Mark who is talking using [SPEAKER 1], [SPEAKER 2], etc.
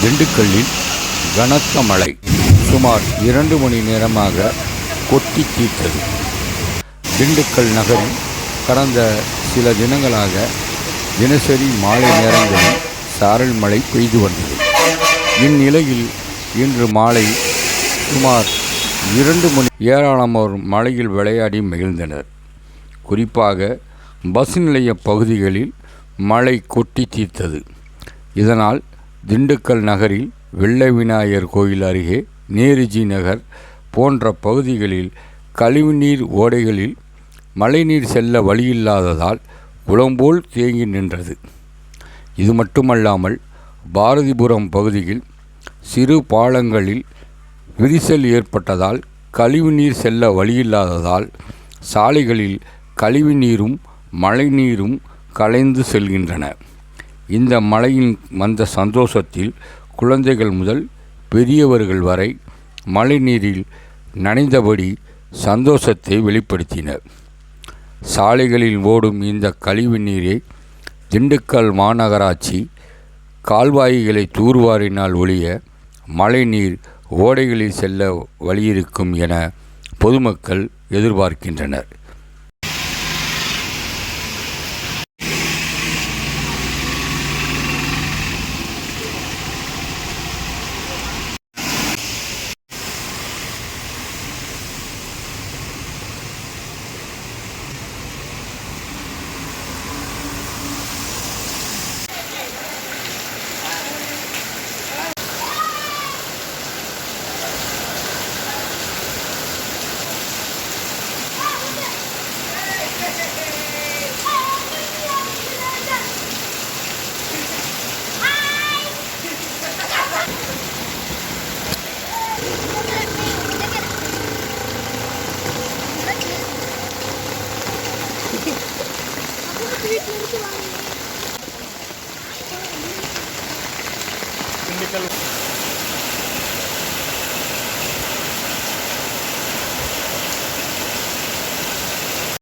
[SPEAKER 1] திண்டுக்கல்லில் கனத்த மழை சுமார் இரண்டு மணி நேரமாக கொட்டி தீர்த்தது திண்டுக்கல் நகரில் கடந்த சில தினங்களாக தினசரி மாலை நேரங்களில் சாரல் மழை பெய்து வந்தது. இந்நிலையில் இன்று மாலை சுமார் இரண்டு மணி ஏராளமானோர் மழையில் விளையாடி மகிழ்ந்தனர். குறிப்பாக பஸ் நிலைய பகுதிகளில் மழை கொட்டி தீர்த்தது இதனால் திண்டுக்கல் நகரில் வெள்ளை விநாயகர் கோயில் அருகே நேருஜி நகர் போன்ற பகுதிகளில் கழிவுநீர் ஓடைகளில் மழைநீர் செல்ல வழியில்லாததால் குளம்போல் தேங்கி நின்றது. இது மட்டுமல்லாமல் பாரதிபுரம் பகுதியில் சிறு பாலங்களில் விரிசல் ஏற்பட்டதால் கழிவுநீர் செல்ல வழியில்லாததால் சாலைகளில் கழிவுநீரும் மழைநீரும் கலைந்து செல்கின்றன. இந்த மழையின் வந்த சந்தோஷத்தில் குழந்தைகள் முதல் பெரியவர்கள் வரை மழைநீரில் நனைந்தபடி சந்தோஷத்தை வெளிப்படுத்தினர். சாலைகளில் ஓடும் இந்த கழிவு நீரை திண்டுக்கல் மாநகராட்சி கால்வாய்களை தூர்வாரினால் ஒழிய மழைநீர் ஓடைகளில் செல்ல வழியிருக்கும் என பொதுமக்கள் எதிர்பார்க்கின்றனர்.
[SPEAKER 2] திண்டுக்கல்